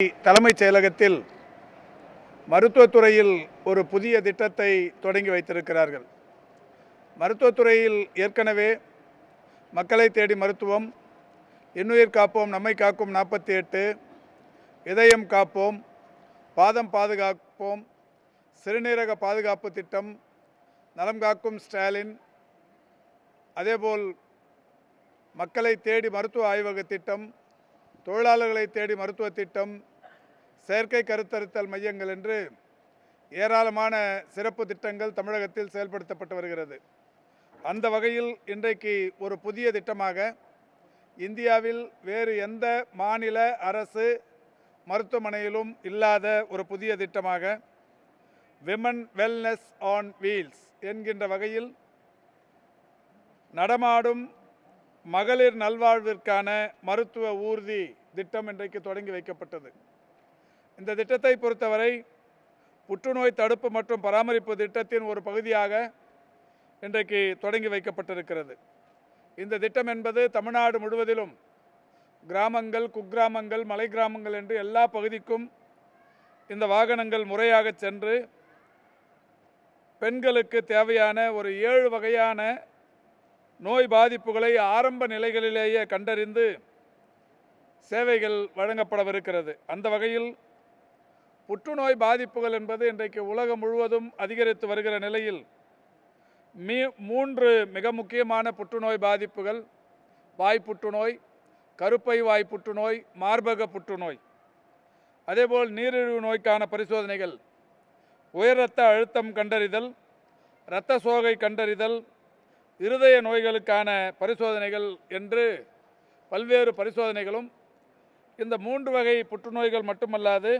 தலைமைச் செயலகத்தில் மருத்துவத்துறையில் ஒரு புதிய திட்டத்தை தொடங்கி வைத்திருக்கிறார்கள். மருத்துவத்துறையில் ஏற்கனவே மக்களை தேடி மருத்துவம் இன்னுயிர் காப்போம் நம்மை காக்கும் நாற்பத்தி எட்டு இதயம் காப்போம் பாதம் பாதுகாப்போம் சிறுநீரக பாதுகாப்பு திட்டம் நலம் காக்கும் ஸ்டாலின் அதேபோல் மக்களை தேடி மருத்துவ ஆய்வக திட்டம் தொழிலாளர்களை தேடி மருத்துவ திட்டம் செயற்கை கருத்தருத்தல் மையங்கள் என்று ஏராளமான சிறப்பு திட்டங்கள் தமிழகத்தில் செயல்படுத்தப்பட்டு வருகிறது. அந்த வகையில் இன்றைக்கு ஒரு புதிய திட்டமாக இந்தியாவில் வேறு எந்த மாநில அரசு மருத்துவமனையிலும் இல்லாத ஒரு புதிய திட்டமாக விமன் வெல்னஸ் ஆன் வீல்ஸ் என்கின்ற வகையில் நடமாடும் மகளிர் நல்வாழ்விற்கான மருத்துவ ஊர்தி திட்டம் இன்றைக்கு தொடங்கி வைக்கப்பட்டது. இந்த திட்டத்தை பொறுத்தவரை புற்றுநோய் தடுப்பு மற்றும் பராமரிப்பு திட்டத்தின் ஒரு பகுதியாக இன்றைக்கு தொடங்கி வைக்கப்பட்டிருக்கிறது. இந்த திட்டம் என்பது தமிழ்நாடு முழுவதிலும் கிராமங்கள் குக்கிராமங்கள் மலை கிராமங்கள் என்று எல்லா பகுதிக்கும் இந்த வாகனங்கள் முறையாக சென்று பெண்களுக்கு தேவையான ஒரு ஏழு வகையான நோய் பாதிப்புகளை ஆரம்ப நிலைகளிலேயே கண்டறிந்து சேவைகள் வழங்கப்படவிருக்கிறது. அந்த வகையில் புற்றுநோய் பாதிப்புகள் என்பது இன்றைக்கு உலகம் முழுவதும் அதிகரித்து வருகிற நிலையில் மீ மூன்று மிக முக்கியமான புற்றுநோய் பாதிப்புகள் வாய் புற்றுநோய் கருப்பை வாய் புற்றுநோய் மார்பக புற்றுநோய். அதேபோல் நீரிழிவு நோய்க்கான பரிசோதனைகள் உயர் இரத்த அழுத்தம் கண்டறிதல் இரத்த சோகை கண்டறிதல் இருதய நோய்களுக்கான பரிசோதனைகள் என்று பல்வேறு பரிசோதனைகளும் இந்த மூன்று வகை புற்றுநோய்கள் மட்டுமல்லாது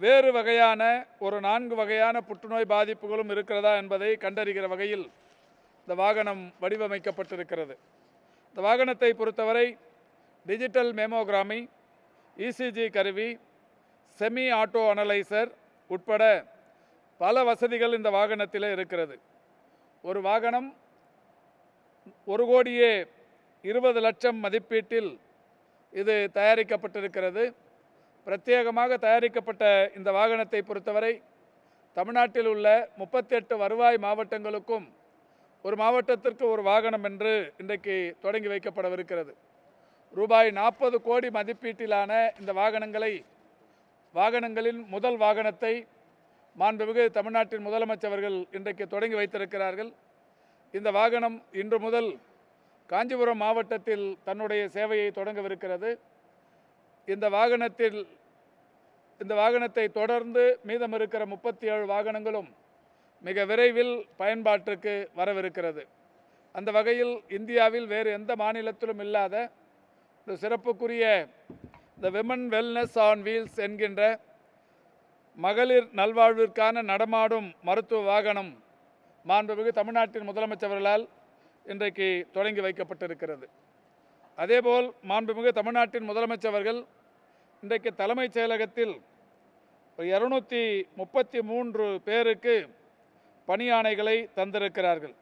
வேறு வகையான ஒரு நான்கு வகையான புற்றுநோய் பாதிப்புகளும் இருக்கிறதா என்பதை கண்டறிகிற வகையில் இந்த வாகனம் வடிவமைக்கப்பட்டிருக்கிறது. இந்த வாகனத்தை பொறுத்தவரை டிஜிட்டல் மெமோகிராமி இசிஜி கருவி செமி ஆட்டோ அனலைசர் உட்பட பல வசதிகள் இந்த வாகனத்தில் இருக்கிறது. ஒரு வாகனம் ஒரு கோடியே இருபது லட்சம் மதிப்பீட்டில் இது தயாரிக்கப்பட்டிருக்கிறது. பிரத்யேகமாக தயாரிக்கப்பட்ட இந்த வாகனத்தை பொறுத்தவரை தமிழ்நாட்டில் உள்ள முப்பத்தெட்டு வருவாய் மாவட்டங்களுக்கும் ஒரு மாவட்டத்திற்கு ஒரு வாகனம் என்று இன்றைக்கு தொடங்கி வைக்கப்படவிருக்கிறது. ரூபாய் நாற்பது கோடி மதிப்பீட்டிலான இந்த வாகனங்களை வாகனங்களின் முதல் வாகனத்தை மாண்புமிகு தமிழ்நாட்டின் முதலமைச்சர்கள் இன்றைக்கு தொடங்கி வைத்திருக்கிறார்கள். இந்த வாகனம் இன்று முதல் காஞ்சிபுரம் மாவட்டத்தில் தன்னுடைய சேவையை தொடங்கவிருக்கிறது. இந்த வாகனத்தில் இந்த வாகனத்தை தொடர்ந்து மீதம் இருக்கிற முப்பத்தி ஏழு வாகனங்களும் மிக விரைவில் பயன்பாட்டிற்கு வரவிருக்கிறது. அந்த வகையில் இந்தியாவில் வேறு எந்த மாநிலத்திலும் இல்லாத இந்த சிறப்புக்குரிய இந்த விமன் வெல்னஸ் ஆன் வீல்ஸ் என்கின்ற மகளிர் நல்வாழ்விற்கான நடமாடும் மருத்துவ வாகனம் மாண்புமிகு தமிழ்நாட்டின் முதலமைச்சர்களால் இன்றைக்கு தொடங்கி வைக்கப்பட்டிருக்கிறது. அதேபோல் மாண்புமிகு தமிழ்நாட்டின் முதலமைச்சர்கள் இன்றைக்கு தலைமைச் செயலகத்தில் இருநூற்றி முப்பத்தி மூன்று பேருக்கு பணியாணைகளை தந்திருக்கிறார்கள்.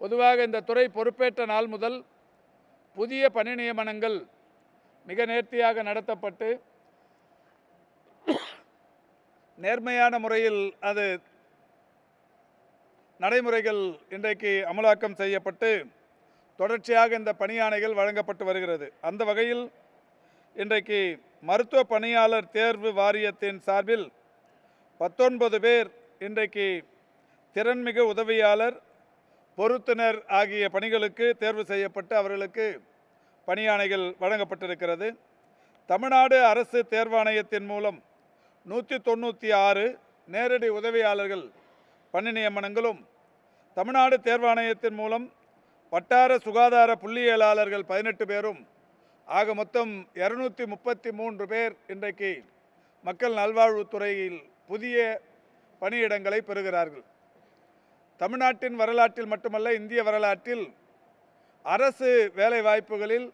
பொதுவாக இந்த துறை பொறுப்பேற்ற நாள் முதல் புதிய பணி நியமனங்கள் மிக நேர்த்தியாக நடத்தப்பட்டு நேர்மையான முறையில் அது நடைமுறைகள் இன்றைக்கு அமலாக்கம் செய்யப்பட்டு தொடர்ச்சியாக இந்த பணியாணைகள் வழங்கப்பட்டு வருகிறது. அந்த வகையில் இன்றைக்கு மருத்துவ பணியாளர் தேர்வு வாரியத்தின் சார்பில் பத்தொன்பது பேர் இன்றைக்கு திறன்மிகு உதவியாளர் பொருத்துனர் ஆகிய பணிகளுக்கு தேர்வு செய்யப்பட்டு அவர்களுக்கு பணியாணைகள் வழங்கப்பட்டிருக்கிறது. தமிழ்நாடு அரசு தேர்வாணையத்தின் மூலம் நூற்றி தொண்ணூற்றி ஆறு நேரடி உதவியாளர்கள் பணி நியமனங்களும் தமிழ்நாடு தேர்வாணையத்தின் மூலம் வட்டார சுகாதார புள்ளியியலாளர்கள் பதினெட்டு பேரும் ஆக மொத்தம் இரநூத்தி முப்பத்தி மூன்று பேர் இன்றைக்கு மக்கள் நல்வாழ்வுத்துறையில் புதிய பணியிடங்களை பெறுகிறார்கள். தமிழ்நாட்டின் வரலாற்றில் மட்டுமல்ல இந்திய வரலாற்றில் அரசு வேலை வாய்ப்புகளில்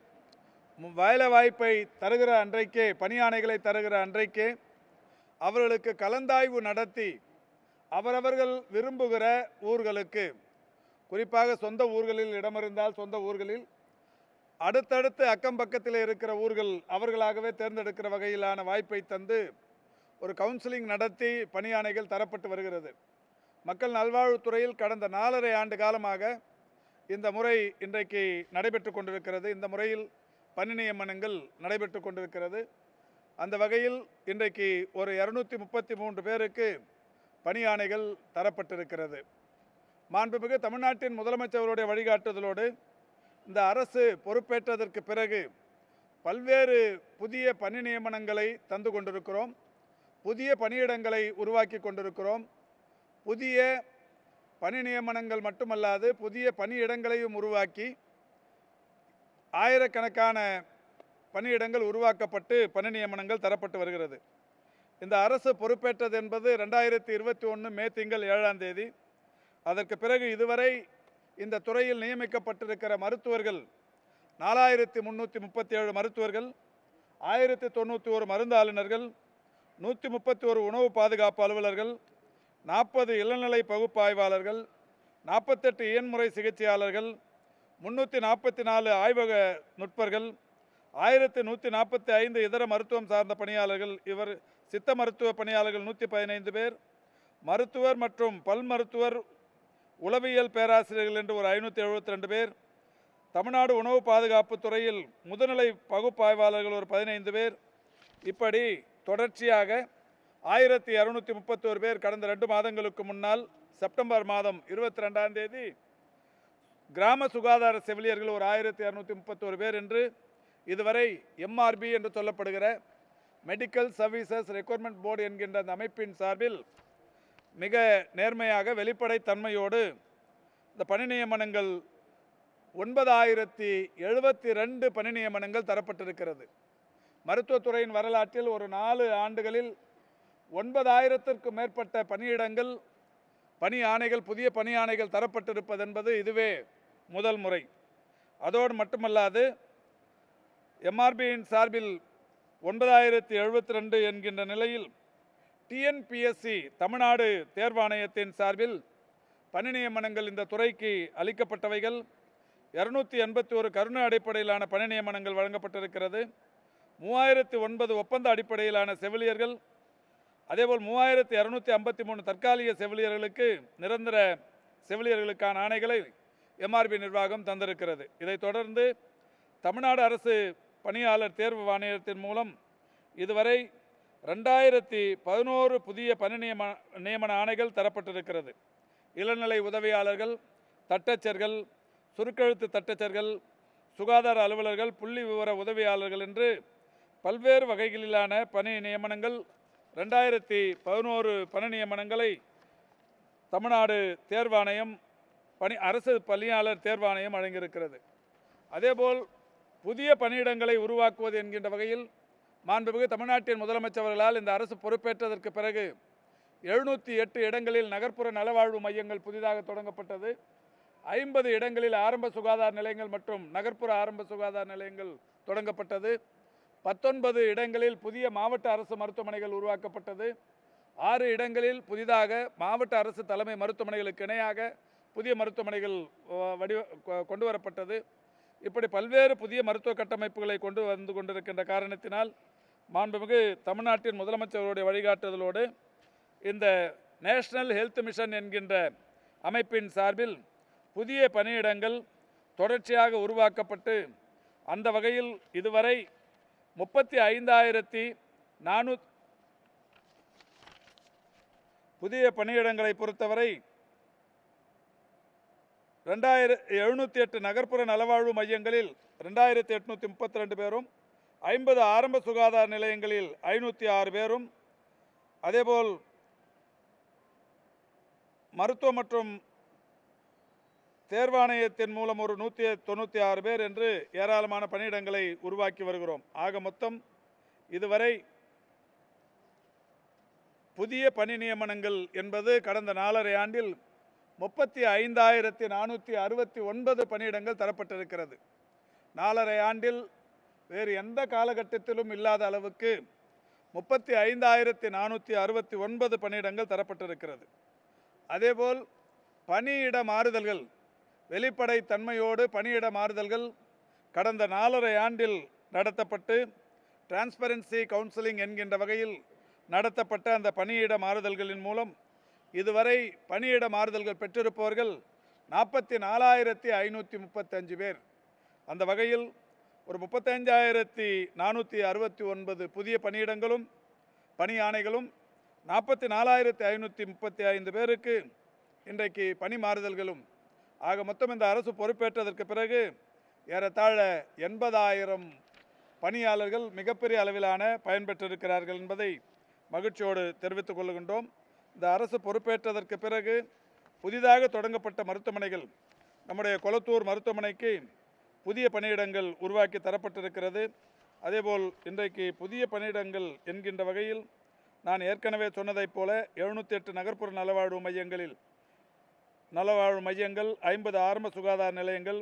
வேலை வாய்ப்பை தருகிற அன்றைக்கே பணியானைகளை தருகிற அன்றைக்கே அவர்களுக்கு கலந்தாய்வு நடத்தி அவரவர்கள் விரும்புகிற ஊர்களுக்கு குறிப்பாக சொந்த ஊர்களில் இடமிருந்தால் சொந்த ஊர்களில் அடுத்தடுத்து அக்கம் பக்கத்தில் இருக்கிற ஊர்கள் அவர்களாகவே தேர்ந்தெடுக்கிற வகையிலான வாய்ப்பை தந்து ஒரு கவுன்சிலிங் நடத்தி பணியானைகள் தரப்பட்டு வருகிறது. மக்கள் நல்வாழ்வுத்துறையில் கடந்த நாலரை ஆண்டு காலமாக இந்த முறை இன்றைக்கு நடைபெற்று கொண்டிருக்கிறது. இந்த முறையில் பணி நியமனங்கள் நடைபெற்று கொண்டிருக்கிறது. அந்த வகையில் இன்றைக்கு ஒரு இரநூத்தி முப்பத்தி மூன்று பேருக்கு பணியானைகள் தரப்பட்டிருக்கிறது. மாண்புமிகு தமிழ்நாட்டின் முதலமைச்சர்களுடைய வழிகாட்டுதலோடு இந்த அரசு பொறுப்பேற்றதற்கு பிறகு பல்வேறு புதிய பணி நியமனங்களை தந்து கொண்டிருக்கிறோம். புதிய பணியிடங்களை உருவாக்கி கொண்டிருக்கிறோம். புதிய பணி நியமனங்கள் மட்டுமல்லாது புதிய பணியிடங்களையும் உருவாக்கி ஆயிரக்கணக்கான பணியிடங்கள் உருவாக்கப்பட்டு பணி நியமனங்கள் தரப்பட்டு வருகிறது. இந்த அரசு பொறுப்பேற்றது என்பது ரெண்டாயிரத்தி இருபத்தி ஒன்று மே திங்கள் ஏழாம் தேதி. அதற்கு பிறகு இதுவரை இந்த துறையில் நியமிக்கப்பட்டிருக்கிற மருத்துவர்கள் நாலாயிரத்தி முந்நூற்றி முப்பத்தி ஏழு மருத்துவர்கள் ஆயிரத்தி தொண்ணூற்றி ஒரு மருந்தாளுநர்கள் நூற்றி முப்பத்தி ஒரு உணவு பாதுகாப்பு அலுவலர்கள் நாற்பது இளநிலை பகுப்பாய்வாளர்கள் நாற்பத்தெட்டு இயன்முறை சிகிச்சையாளர்கள் முன்னூற்றி நாற்பத்தி நாலு ஆய்வக நுட்பர்கள் ஆயிரத்தி நூற்றி நாற்பத்தி ஐந்து இதர மருத்துவம் சார்ந்த பணியாளர்கள் இவர் சித்த மருத்துவ பணியாளர்கள் நூற்றி பதினைந்து பேர் மருத்துவர் மற்றும் பல் மருத்துவர் உளவியல் பேராசிரியர்கள் என்று ஒரு ஐநூற்றி எழுபத்தி ரெண்டு பேர் தமிழ்நாடு உணவு பாதுகாப்பு துறையில் முதுநிலை பகுப்பாய்வாளர்கள் ஒரு பதினைந்து பேர். இப்படி தொடர்ச்சியாக ஆயிரத்தி இரநூத்தி முப்பத்தோரு பேர் கடந்த ரெண்டு மாதங்களுக்கு முன்னால் செப்டம்பர் மாதம் இருபத்தி ரெண்டாம் தேதி கிராம சுகாதார செவிலியர்கள் ஒரு ஆயிரத்தி இரநூத்தி முப்பத்தோரு பேர் என்று இதுவரை எம்ஆர்பி என்று சொல்லப்படுகிற மெடிக்கல் சர்வீசஸ் ரெக்ரூட்மெண்ட் போர்டு என்கின்ற அந்த அமைப்பின் சார்பில் மிக நேர்மையாக வெளிப்படைத்தன்மையோடு இந்த பணி நியமனங்கள் ஒன்பதாயிரத்தி எழுபத்தி ரெண்டு பணி நியமனங்கள் தரப்பட்டிருக்கிறது. மருத்துவத்துறையின் வரலாற்றில் ஒரு நாலு ஆண்டுகளில் ஒன்பதாயிரத்திற்கும் மேற்பட்ட பணியிடங்கள் பணி ஆணைகள் புதிய பணி ஆணைகள் தரப்பட்டிருப்பதென்பது இதுவே முதல் முறை. அதோடு மட்டுமல்லாது எம்ஆர்பியின் சார்பில் ஒன்பதாயிரத்தி எழுபத்தி ரெண்டு என்கின்ற நிலையில் டிஎன்பிஎஸ்சி தமிழ்நாடு தேர்வாணையத்தின் சார்பில் பணி நியமனங்கள் இந்த துறைக்கு அளிக்கப்பட்டவைகள். இரநூத்தி எண்பத்தி ஒரு கருணை அடிப்படையிலான பணி நியமனங்கள் வழங்கப்பட்டிருக்கிறது. மூவாயிரத்தி ஒன்பது ஒப்பந்த அடிப்படையிலான செவிலியர்கள். அதேபோல் மூவாயிரத்தி இரநூத்தி ஐம்பத்தி மூணு தற்காலிக செவிலியர்களுக்கு நிரந்தர செவிலியர்களுக்கான ஆணைகளை எம்ஆர்பி நிர்வாகம் தந்திருக்கிறது. இதைத் தொடர்ந்து தமிழ்நாடு அரசு பணியாளர் தேர்வு ஆணையத்தின் மூலம் இதுவரை ரெண்டாயிரத்தி பதினோரு புதிய பணி நியம நியமன ஆணைகள் தரப்பட்டிருக்கிறது. இளநிலை உதவியாளர்கள் தட்டச்சர்கள் சுருக்கெழுத்து தட்டச்சர்கள் சுகாதார அலுவலர்கள் புள்ளி விவர உதவியாளர்கள் என்று பல்வேறு வகைகளிலான பணி நியமனங்கள் ரெண்டாயிரத்தி பதினோரு பணி நியமனங்களை தமிழ்நாடு தேர்வாணையம் பணி அரசு பணியாளர் தேர்வாணையம் வழங்கியிருக்கிறது. அதேபோல் புதிய பணியிடங்களை உருவாக்குவது என்கின்ற வகையில் மாண்புமிகு தமிழ்நாட்டின் முதலமைச்சர்களால் இந்த அரசு பொறுப்பேற்றதற்கு பிறகு எழுநூற்றி எட்டு இடங்களில் நகர்ப்புற நலவாழ்வு மையங்கள் புதிதாக தொடங்கப்பட்டது. ஐம்பது இடங்களில் ஆரம்ப சுகாதார நிலையங்கள் மற்றும் நகர்ப்புற ஆரம்ப சுகாதார நிலையங்கள் தொடங்கப்பட்டது. பத்தொன்பது இடங்களில் புதிய மாவட்ட அரசு மருத்துவமனைகள் உருவாக்கப்பட்டது. ஆறு இடங்களில் புதிதாக மாவட்ட அரசு தலைமை மருத்துவமனைகளுக்கு இணையாக புதிய மருத்துவமனைகள் வடிவ கொ- கொண்டு வரப்பட்டது. இப்படி பல்வேறு புதிய மருத்துவ கட்டமைப்புகளை கொண்டு வந்து கொண்டிருக்கின்ற காரணத்தினால் மாண்புமிகு தமிழ்நாட்டின் முதலமைச்சர்களுடைய வழிகாட்டுதலோடு இந்த நேஷனல் ஹெல்த் மிஷன் என்கின்ற அமைப்பின் சார்பில் புதிய பணியிடங்கள் தொடர்ச்சியாக உருவாக்கப்பட்டு அந்த வகையில் இதுவரை முப்பத்தி ஐந்தாயிரத்தி நானூ புதிய பணியிடங்களை பொறுத்தவரை ரெண்டாயிர எழுநூற்றி எட்டு நகர்ப்புற நலவாழ்வு மையங்களில் ரெண்டாயிரத்தி எட்நூற்றி முப்பத்தி ரெண்டு பேரும் ஐம்பது ஆரம்ப சுகாதார நிலையங்களில் ஐநூற்றி ஆறு பேரும் அதேபோல் மருத்துவ மற்றும் தேர்வாணையத்தின் மூலம் ஒரு நூற்றி தொண்ணூற்றி ஆறு பேர் என்று ஏராளமான பணியிடங்களை உருவாக்கி வருகிறோம். ஆக மொத்தம் இதுவரை புதிய பணி நியமனங்கள் என்பது கடந்த நாலரை ஆண்டில் முப்பத்தி ஐந்தாயிரத்தி நானூற்றி அறுபத்தி ஒன்பது பணியிடங்கள் தரப்பட்டிருக்கிறது. நாலரை ஆண்டில் வேறு எந்த காலகட்டத்திலும் இல்லாத அளவுக்கு முப்பத்தி ஐந்தாயிரத்தி நானூற்றி அறுபத்தி ஒன்பது பணியிடங்கள் தரப்பட்டிருக்கிறது. அதேபோல் பணியிட மாறுதல்கள் வெளிப்படை தன்மையோடு பணியிட மாறுதல்கள் கடந்த நாலரை ஆண்டில் நடத்தப்பட்டு டிரான்ஸ்பரன்சி கவுன்சிலிங் என்கின்ற வகையில் நடத்தப்பட்ட அந்த பணியிட மாறுதல்களின் மூலம் இதுவரை பணியிட மாறுதல்கள் பெற்றிருப்பவர்கள் நாற்பத்தி நாலாயிரத்தி ஐநூற்றி முப்பத்தஞ்சு பேர். அந்த வகையில் ஒரு முப்பத்தஞ்சாயிரத்தி நானூற்றி அறுபத்தி ஒன்பது புதிய பணியிடங்களும் பணி ஆணைகளும் நாற்பத்தி நாலாயிரத்தி ஐநூற்றி முப்பத்தி ஐந்து பேருக்கு இன்றைக்கு பணி மாறுதல்களும். ஆக மொத்தம் இந்த அரசு பொறுப்பேற்றதற்கு பிறகு ஏறத்தாழ எண்பதாயிரம் பணியாளர்கள் மிகப்பெரிய அளவிலான பயன்பெற்றிருக்கிறார்கள் என்பதை மகிழ்ச்சியோடு தெரிவித்துக் கொள்கின்றோம். இந்த அரசு பொறுப்பேற்றதற்கு பிறகு புதிதாக தொடங்கப்பட்ட மருத்துவமனைகள் நம்முடைய கொளத்தூர் மருத்துவமனைக்கு புதிய பணியிடங்கள் உருவாக்கி தரப்பட்டிருக்கிறது. அதேபோல் இன்றைக்கு புதிய பணியிடங்கள் என்கின்ற வகையில் நான் ஏற்கனவே சொன்னதைப் போல எழுநூற்றி எட்டு நகர்ப்புற நலவாழ்வு மையங்களில் நலவாழ்வு மையங்கள் ஐம்பது ஆரம்ப சுகாதார நிலையங்கள்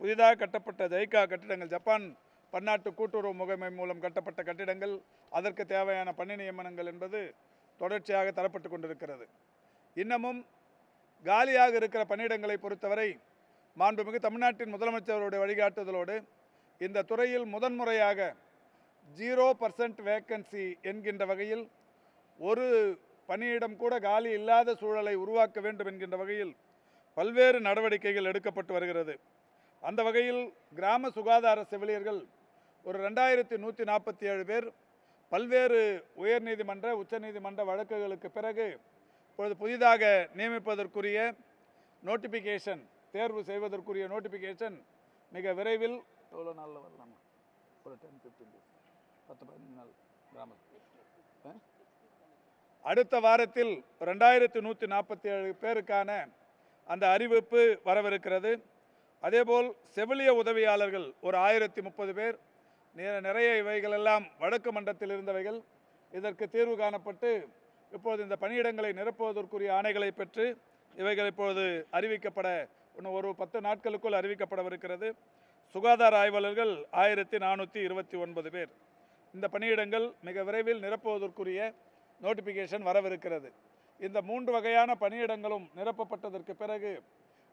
புதிதாக கட்டப்பட்ட ஜைகா கட்டிடங்கள் ஜப்பான் பன்னாட்டு கூட்டுறவு முகமை மூலம் கட்டப்பட்ட கட்டிடங்கள் அதற்கு தேவையான பணி நியமனங்கள் என்பது தொடர்ச்சியாக தரப்பட்டு கொண்டிருக்கிறது. இன்னமும் காலியாக இருக்கிற பணியிடங்களை பொறுத்தவரை மாண்புமிகு தமிழ்நாட்டின் முதலமைச்சருடைய வழிகாட்டுதலோடு இந்த துறையில் முதன்முறையாக ஜீரோ பர்சன்ட் வேக்கன்சி என்கின்ற வகையில் ஒரு பணியிடம் கூட காலி இல்லாத சூழலை உருவாக்க வேண்டும் என்கின்ற வகையில் பல்வேறு நடவடிக்கைகள் எடுக்கப்பட்டு வருகிறது. அந்த வகையில் கிராம சுகாதார செவிலியர்கள் ஒரு ரெண்டாயிரத்தி நூற்றி நாற்பத்தி ஏழு பேர் பல்வேறு உயர்நீதிமன்ற உச்சநீதிமன்ற வழக்குகளுக்கு பிறகு இப்பொழுது புதிதாக நியமிப்பதற்குரிய நோட்டிஃபிகேஷன் தேர்வு செய்வதற்குரிய நோட்டிஃபிகேஷன் மிக விரைவில் எவ்வளோ நாளில் வரலாமா? ஒரு டென் ஃபிஃப்டீன் டேஸ் பத்து பதினஞ்சு நாள் கிராமத்துக்கு ஆ? அடுத்த வாரத்தில் ரெண்டாயிரத்தி நூற்றி நாற்பத்தி ஏழு பேருக்கான அந்த அறிவிப்பு வரவிருக்கிறது. அதேபோல் செவிலிய உதவியாளர்கள் ஒரு ஆயிரத்தி முப்பது பேர். நிறைய இவைகளெல்லாம் வடக்கு மன்றத்தில் இருந்தவைகள். இதற்கு தீர்வு காணப்பட்டு இப்போது இந்த பணியிடங்களை நிரப்புவதற்குரிய ஆணைகளை பெற்று இவைகள் இப்போது அறிவிக்கப்பட இன்னும் ஒரு பத்து நாட்களுக்குள் அறிவிக்கப்படவிருக்கிறது. சுகாதார ஆய்வாளர்கள் ஆயிரத்தி நானூற்றி இருபத்தி ஒன்பது பேர். இந்த பணியிடங்கள் மிக விரைவில் நிரப்புவதற்குரிய நோட்டிஃபிகேஷன் வரவிருக்கிறது. இந்த மூன்று வகையான பணியிடங்களும் நிரப்பப்பட்டதற்கு பிறகு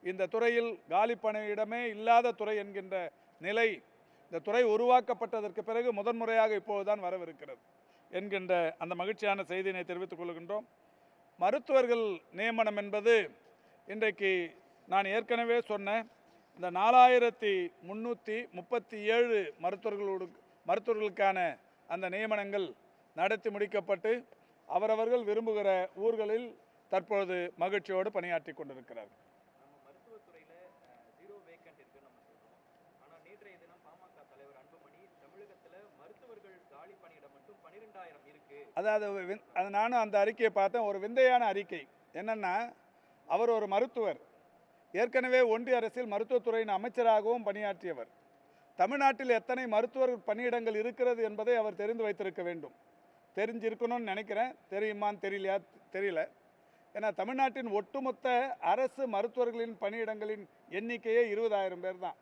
இந்த துறையில் காலி பணியிடமே இல்லாத துறை என்கின்ற நிலை இந்த துறை உருவாக்கப்பட்டதற்கு பிறகு முதன்முறையாக இப்போதுதான் வரவிருக்கிறது என்கின்ற அந்த மகிழ்ச்சியான செய்தியினை தெரிவித்துக் கொள்கின்றோம். மருத்துவர்கள் நியமனம் என்பது இன்றைக்கு நான் ஏற்கனவே சொன்ன இந்த நாலாயிரத்தி முந்நூற்றி முப்பத்தி ஏழு மருத்துவர்களோடு மருத்துவர்களுக்கான அந்த நியமனங்கள் நடத்தி முடிக்கப்பட்டு அவரவர்கள் விரும்புகிற ஊர்களில் தற்பொழுது மகிழ்ச்சியோடு பணியாற்றி கொண்டிருக்கிறார்கள். அதாவது அது நானும் அந்த அறிக்கையை பார்த்தேன். ஒரு விந்தையான அறிக்கை. என்னன்னா அவர் ஒரு மருத்துவர். ஏற்கனவே ஒன்றிய அரசில் மருத்துவத்துறையின் அமைச்சராகவும் பணியாற்றியவர். தமிழ்நாட்டில் எத்தனை மருத்துவர் பணியிடங்கள் இருக்கிறது என்பதை அவர் தெரிந்து வைத்திருக்க வேண்டும். தெரிஞ்சிருக்கணும்னு நினைக்கிறேன். தெரியுமான்னு தெரியலையா? தெரியல. ஏன்னா தமிழ்நாட்டின் ஒட்டுமொத்த அரசு மருத்துவர்களின் பணியிடங்களின் எண்ணிக்கையே இருபதாயிரம் பேர் தான்.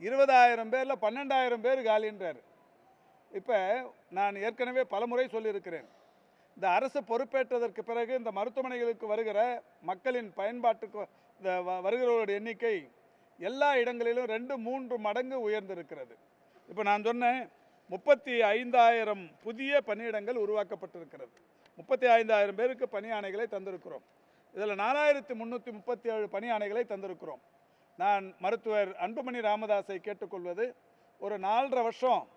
இருபதாயிரம் பேரில் பன்னெண்டாயிரம் பேர் காலின்றார். இப்போ நான் ஏற்கனவே பலமுறை சொல்லியிருக்கிறேன். இந்த அரசு பொறுப்பேற்றதற்கு பிறகு இந்த மருத்துவமனைகளுக்கு வருகிற மக்களின் பயன்பாட்டுக்கு இந்த வ- வருகிறவர்களுடைய எண்ணிக்கை எல்லா இடங்களிலும் ரெண்டு மூன்று மடங்கு உயர்ந்திருக்கிறது. இப்போ நான் சொன்னேன் முப்பத்தி ஐந்தாயிரம் புதிய பணியிடங்கள் உருவாக்கப்பட்டிருக்கிறது. முப்பத்தி ஐந்தாயிரம் பேருக்கு பணி தந்திருக்கிறோம். இதில் நாலாயிரத்தி முந்நூற்றி முப்பத்தி ஏழு பணி தந்திருக்கிறோம். நான் மருத்துவர் அன்புமணி ராமதாஸை கேட்டுக்கொள்வது ஒரு நாலரை வருஷம்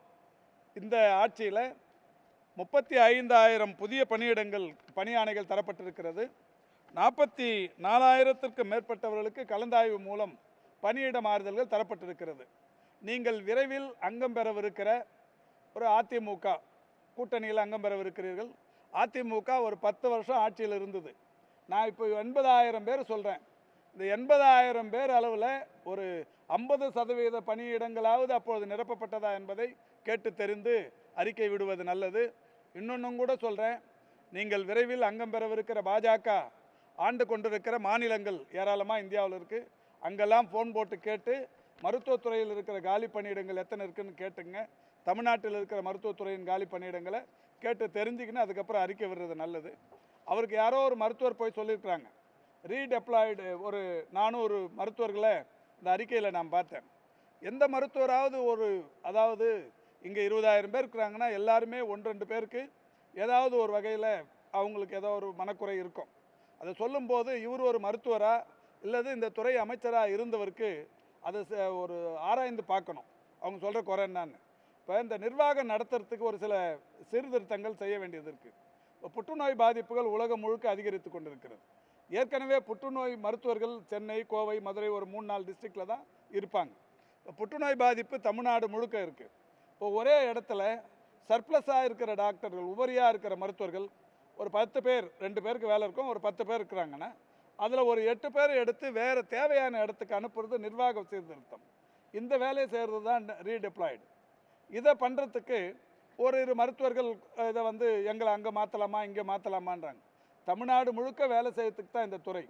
இந்த ஆட்சியில் முப்பத்தி ஐந்தாயிரம் புதிய பணியிடங்கள் பணியானைகள் தரப்பட்டிருக்கிறது. நாற்பத்தி நாலாயிரத்திற்கு மேற்பட்டவர்களுக்கு கலந்தாய்வு மூலம் பணியிட மாறுதல்கள் தரப்பட்டிருக்கிறது. நீங்கள் விரைவில் அங்கம் பெறவிருக்கிற ஒரு அதிமுக கூட்டணியில் அங்கம் பெறவிருக்கிறீர்கள். அதிமுக ஒரு பத்து வருஷம் ஆட்சியில் இருந்தது. நான் இப்போ எண்பதாயிரம் பேர் சொல்கிறேன் இந்த எண்பதாயிரம் பேர் அளவில் ஒரு ஐம்பது சதவீத பணியிடங்களாவது அப்பொழுது நிரப்பப்பட்டதா என்பதை கேட்டு தெரிந்து அறிக்கை விடுவது நல்லது. இன்னொன்றும் கூட சொல்கிறேன் நீங்கள் விரைவில் அங்கம் பெறவிருக்கிற பாஜக ஆண்டு கொண்டிருக்கிற மாநிலங்கள் ஏராளமாக இந்தியாவில் இருக்குது அங்கெல்லாம் ஃபோன் போட்டு கேட்டு மருத்துவத்துறையில் இருக்கிற காலி பணியிடங்கள் எத்தனை இருக்குன்னு கேட்டுங்க. தமிழ்நாட்டில் இருக்கிற மருத்துவத்துறையின் காலி பணியிடங்களை கேட்டு தெரிஞ்சுக்கின்னு அதுக்கப்புறம் அறிக்கை விடுறது நல்லது. அவருக்கு யாரோ ஒரு மருத்துவர் போய் சொல்லியிருக்கிறாங்க. ரீடெப்ளாய்டு ஒரு நானூறு மருத்துவர்களை இந்த அறிக்கையில் நான் பார்த்தேன். எந்த மருத்துவராவது ஒரு அதாவது இங்கே இருபதாயிரம் பேர் இருக்கிறாங்கன்னா எல்லாருமே ஒன்று ரெண்டு பேருக்கு ஏதாவது ஒரு வகையில் அவங்களுக்கு ஏதோ ஒரு மனக்குறை இருக்கும். அதை சொல்லும்போது இவர் ஒரு மருத்துவராக இல்லது இந்த துறை அமைச்சராக இருந்தவருக்கு அதை ச- ஒரு ஆராய்ந்து பார்க்கணும். அவங்க சொல்கிற குறை என்னான்னு. இப்போ இந்த நிர்வாகம் நடத்துறதுக்கு ஒரு சில சீர்திருத்தங்கள் செய்ய வேண்டியது இருக்குது இப்போ புற்றுநோய் பாதிப்புகள் உலகம் முழுக்க அதிகரித்து கொண்டிருக்கிறது. ஏற்கனவே புற்றுநோய் மருத்துவர்கள் சென்னை கோவை மதுரை ஒரு மூணு நாலு டிஸ்ட்ரிக்டில் தான் இருப்பாங்க. இப்போ புற்றுநோய் பாதிப்பு தமிழ்நாடு முழுக்க இருக்குது இப்போ ஒரே இடத்துல சர்ப்ளஸாக இருக்கிற டாக்டர்கள் உபரியாக இருக்கிற மருத்துவர்கள் ஒரு பத்து பேர் ரெண்டு பேருக்கு வேலை இருக்கும் ஒரு பத்து பேர் இருக்கிறாங்கன்னா அதில் ஒரு எட்டு பேர் எடுத்து வேறு தேவையான இடத்துக்கு அனுப்புறது நிர்வாக சீர்திருத்தம். இந்த வேலையை செய்கிறது தான் ரீடெப்ளாய்டு இதை பண்ணுறதுக்கு ஒரு இரு மருத்துவர்கள் இதை வந்து எங்களை அங்கே மாற்றலாமா இங்கே மாற்றலாமான்றாங்க தமிழ்நாடு முழுக்க வேலை செய்யறதுக்கு தான் இந்த துறை.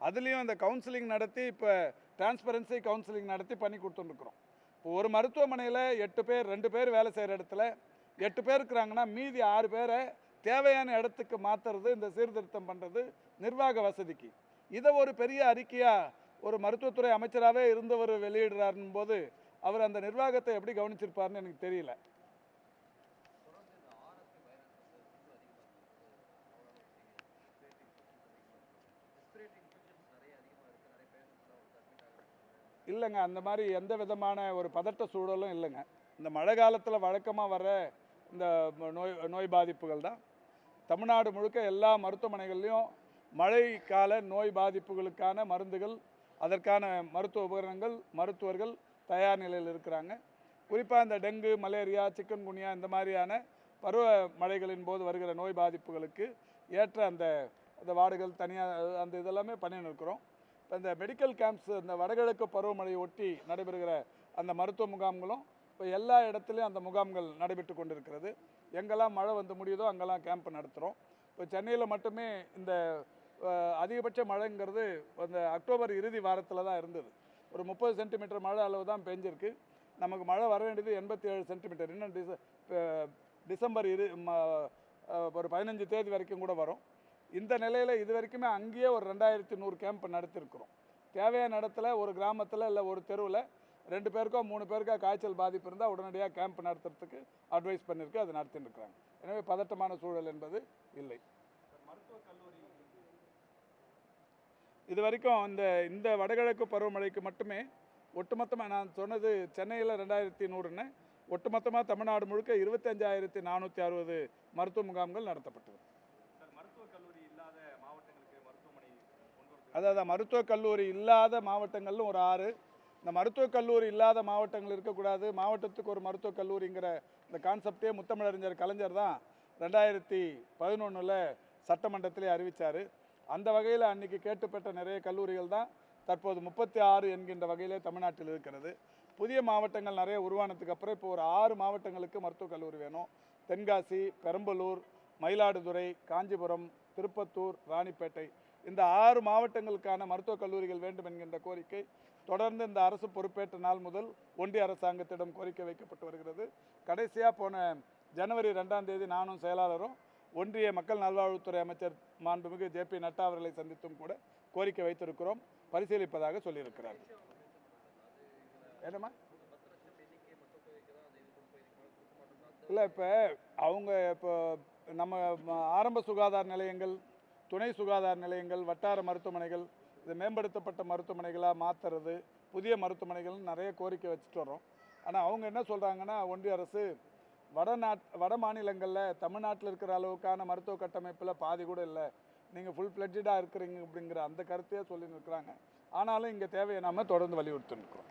அதுலேயும் இந்த கவுன்சிலிங் நடத்தி இப்போ டிரான்ஸ்பரன்சி கவுன்சிலிங் நடத்தி பண்ணி கொடுத்துட்டுருக்குறோம். இப்போ ஒரு மருத்துவமனையில் எட்டு பேர் ரெண்டு பேர் வேலை செய்கிற இடத்துல எட்டு பேர் இருக்கிறாங்கன்னா மீதி ஆறு பேரை தேவையான இடத்துக்கு மாற்றுறது இந்த சீர்திருத்தம் பண்ணுறது நிர்வாக வசதிக்கு. இதை ஒரு பெரிய அறிக்கையாக ஒரு மருத்துவத்துறை அமைச்சராகவே இருந்தவர் வெளியிடுறாருன்னும் போது அவர் அந்த நிர்வாகத்தை எப்படி கவனிச்சிருப்பாருன்னு எனக்கு தெரியல. இல்லைங்க அந்த மாதிரி எந்த விதமான ஒரு பதட்ட சூழலும் இல்லைங்க. இந்த மழை காலத்தில் வழக்கமாக வர இந்த நோய் நோய் பாதிப்புகள் தான். தமிழ்நாடு முழுக்க எல்லா மருத்துவமனைகள்லையும் மழை கால நோய் பாதிப்புகளுக்கான மருந்துகள் அதற்கான மருத்துவ உபகரணங்கள் மருத்துவர்கள் தயார் நிலையில் இருக்கிறாங்க. குறிப்பாக இந்த டெங்கு மலேரியா சிக்கன் குனியா இந்த மாதிரியான பருவ மழைகளின் போது வருகிற நோய் பாதிப்புகளுக்கு ஏற்ற அந்த அந்த வார்டுகள் தனியாக அந்த இதெல்லாமே பண்ணின்னு இருக்கிறோம். இப்போ இந்த மெடிக்கல் கேம்ப்ஸ் இந்த வடகிழக்கு பருவமழையை ஒட்டி நடைபெறுகிற அந்த மருத்துவ முகாம்களும் இப்போ எல்லா இடத்துலையும் அந்த முகாம்கள் நடைபெற்று கொண்டிருக்கிறது. எங்கெல்லாம் மழை வந்து முடியுதோ அங்கெல்லாம் கேம்ப் நடத்துகிறோம் இப்போ சென்னையில் மட்டுமே இந்த அதிகபட்ச மழைங்கிறது அந்த அக்டோபர் இறுதி வாரத்தில் தான் இருந்தது. ஒரு முப்பது சென்டிமீட்டர் மழை அளவு தான் பெஞ்சிருக்கு. நமக்கு மழை வர வேண்டியது எண்பத்தி ஏழு சென்டிமீட்டர். இன்னும் டிச டிசம்பர் இரு ஒரு பதினஞ்சு தேதி வரைக்கும் கூட வரும். இந்த நிலையில் இது வரைக்குமே அங்கேயே ஒரு ரெண்டாயிரத்தி நூறு கேம்ப் நடத்திருக்கிறோம். தேவையான இடத்துல ஒரு கிராமத்தில் இல்லை ஒரு தெருவில் ரெண்டு பேருக்கோ மூணு பேருக்கோ காய்ச்சல் பாதிப்பு இருந்தால் உடனடியாக கேம்ப் நடத்துறதுக்கு அட்வைஸ் பண்ணியிருக்கு அது நடத்தின்னு இருக்காங்க எனவே பதட்டமான சூழல் என்பது இல்லை. இது வரைக்கும் இந்த இந்த வடகிழக்கு பருவமழைக்கு மட்டுமே ஒட்டுமொத்தமாக நான் சொன்னது சென்னையில் ரெண்டாயிரத்தி நூறுன்னு ஒட்டுமொத்தமாக தமிழ்நாடு முழுக்க இருபத்தஞ்சாயிரத்தி நானூற்றி அறுபது மருத்துவ முகாம்கள் நடத்தப்பட்டது. அதாவது மருத்துவக் கல்லூரி இல்லாத மாவட்டங்கள்னு ஒரு ஆறு இந்த மருத்துவக் கல்லூரி இல்லாத மாவட்டங்கள் இருக்கக்கூடாது. மாவட்டத்துக்கு ஒரு மருத்துவக் கல்லூரிங்கிற இந்த கான்செப்டே முத்தமிழறிஞர் கலைஞர் தான் ரெண்டாயிரத்தி பதினொன்றில் சட்டமன்றத்திலே அறிவித்தார் அந்த வகையில் அன்றைக்கி கேட்டுப்பட்ட நிறைய கல்லூரிகள் தான் தற்போது முப்பத்தி ஆறு என்கின்ற வகையிலே தமிழ்நாட்டில் இருக்கிறது. புதிய மாவட்டங்கள் நிறைய உருவானதுக்கு அப்புறம் இப்போ ஒரு ஆறு மாவட்டங்களுக்கு மருத்துவக் கல்லூரி வேணும். தென்காசி பெரம்பலூர் மயிலாடுதுறை காஞ்சிபுரம் திருப்பத்தூர் ராணிப்பேட்டை. இந்த ஆறு மாவட்டங்களுக்கான மருத்துவக் கல்லூரிகள் வேண்டும் என்கின்ற கோரிக்கை தொடர்ந்து இந்த அரசு பொறுப்பேற்ற நாள் முதல் ஒன்றிய அரசாங்கத்திடம் கோரிக்கை வைக்கப்பட்டு வருகிறது. கடைசியாக போன ஜனவரி ரெண்டாம் தேதி நானும் செயலாளரும் ஒன்றிய மக்கள் நல்வாழ்வுத்துறை அமைச்சர் மாண்புமிகு ஜே பி நட்டா அவர்களை சந்தித்தும் கூட கோரிக்கை வைத்திருக்கிறோம். பரிசீலிப்பதாக சொல்லியிருக்கிறார். என்னம்மா? இல்லை இப்போ அவங்க இப்போ நம்ம ஆரம்ப சுகாதார நிலையங்கள் துணை சுகாதார நிலையங்கள் வட்டார மருத்துவமனைகள் இது மேம்படுத்தப்பட்ட மருத்துவமனைகளாக மாற்றுறது புதிய மருத்துவமனைகள்னு நிறைய கோரிக்கை வச்சுட்டு வரோம் ஆனால் அவங்க என்ன சொல்கிறாங்கன்னா ஒன்றிய அரசு வடநாட் வட மாநிலங்களில் தமிழ்நாட்டில் இருக்கிற அளவுக்கான மருத்துவ கட்டமைப்பில் பாதி கூட இல்லை. நீங்கள் ஃபுல் ஃப்ளட்ஜாக இருக்கிறீங்க அப்படிங்கிற அந்த கருத்தையே சொல்லி இருக்கிறாங்க. ஆனாலும் இங்கே தேவையை நாம தொடர்ந்து வலியுறுத்தி இருக்கிறோம்.